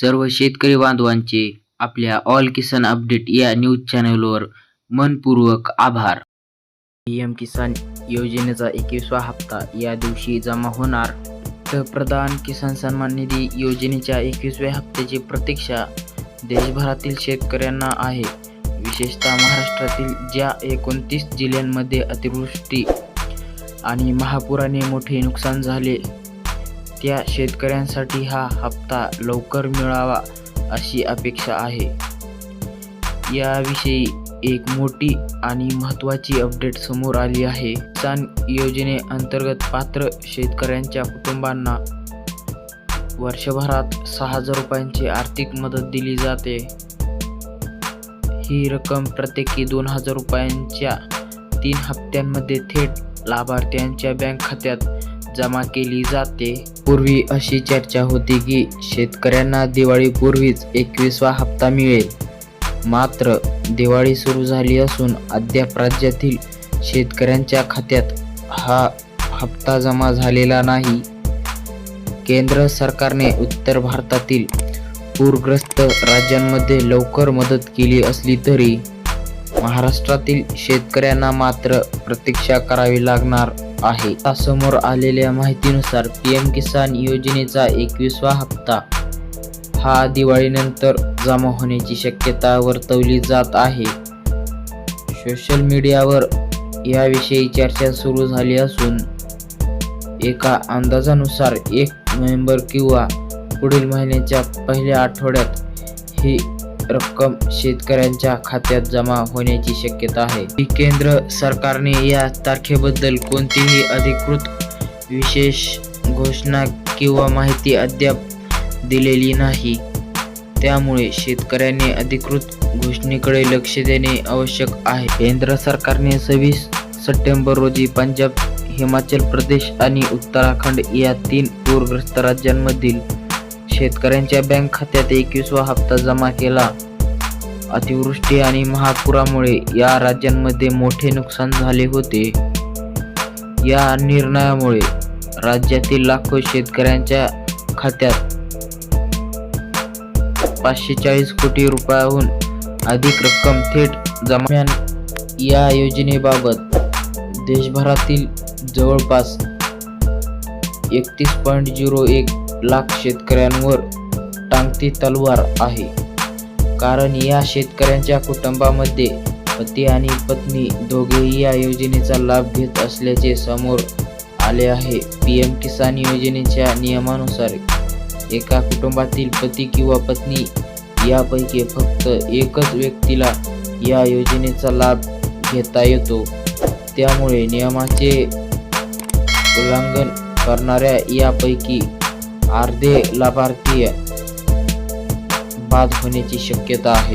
सर्व शेतकरी बांधवांचे आपल्या ऑल किसान अपडेट या न्यूज चॅनलवर मनपूर्वक आभार. पीएम किसान योजनेचा एकवीसवा हप्ता या दिवशी जमा होणार. पंतप्रधान किसान सन्मान निधी योजनेच्या एकवीसव्या हप्त्याची प्रतीक्षा देशभरातील शेतकऱ्यांना आहे. विशेषतः महाराष्ट्रातील ज्या एकोणतीस जिल्ह्यांमध्ये अतिवृष्टी आणि महापुराने मोठे नुकसान झाले त्या शेतकऱ्यांसाठी हा हप्ता लवकर मिळावा अशी अपेक्षा आहे. याविषयी एक मोठी आणि महत्त्वाची अपडेट समोर आली आहे. किसान योजनेअंतर्गत पात्र शेतकऱ्यांच्या कुटुंबांना वर्षभरात सहा हजार रुपयांची आर्थिक मदत दिली जाते. ही रक्कम प्रत्येकी दोन हजार रुपयांच्या तीन हप्त्यांमध्ये थेट लाभार्थ्यांच्या बँक खात्यात जमा केली जाते. पूर्वी अशी चर्चा होती की शेतकऱ्यांना दिवाळीपूर्वीच एकवीसवा हप्ता मिळेल. मात्र दिवाळी सुरू झाली असून अद्याप राज्यातील शेतकऱ्यांच्या खात्यात हा हप्ता जमा झालेला नाही. केंद्र सरकारने उत्तर भारतातील पूरग्रस्त राज्यांमध्ये लवकर मदत केली असली तरी महाराष्ट्रातील शेतकऱ्यांना मात्र प्रतीक्षा करावी लागणार. आहे. समोर आलेल्या माहितीनुसार पीएम किसान योजनेचा एकवीसवा हप्ता. हा दिवाळीनंतर जमा होण्याची शक्यता वर्तवली जात आहे. सोशल मीडियावर याविषयी चर्चा सुरू झाली असून एका अंदाजानुसार एक नोव्हेंबर किंवा पुढील महिन्याच्या पहिल्या आठवड्यात ही रक्कम शेतकऱ्यांच्या खात्यात जमा होण्याची शक्यता आहे. केंद्र सरकारने या तारखेबद्दल कोणतीही अधिकृत विशेष घोषणा किंवा माहिती अद्याप दिलेली नाही. त्यामुळे शेतकऱ्यांनी अधिकृत घोषणेकडे लक्ष देणे आवश्यक आहे. केंद्र सरकारने सव्वीस सप्टेंबर रोजी पंजाब हिमाचल प्रदेश आणि उत्तराखंड या तीन पूरग्रस्त राज्यांमधील शेतकऱ्यांच्या बँक खात्यात एकवीसवा हप्ता जमा केला. अतिवृष्टी आणि महापुरामुळे या राज्यांमध्ये मोठे नुकसान झाले होते. या निर्णयामुळे राज्यातील लाखो शेतकऱ्यांच्या खात्यात पाचशे चाळीस कोटी रुपयाहून अधिक रक्कम थेट जमा या योजनेबाबत देशभरातील जवळपास एकतीस पॉईंट झिरो एक लाख शेतकऱ्यांवर टांगती तलवार आहे. कारण या शेतकऱ्यांच्या कुटुंबामध्ये पती आणि पत्नी दोघेही या योजनेचा लाभ घेत असल्याचे समोर आले आहे. पी एम किसान योजनेच्या नियमानुसार एका कुटुंबातील पती किंवा पत्नी यापैकी फक्त एकच व्यक्तीला या योजनेचा लाभ घेता येतो. त्यामुळे नियमाचे उल्लंघन करणाऱ्या यापैकी अर्धे लाभार्थी बाद होण्याची शक्यता आहे.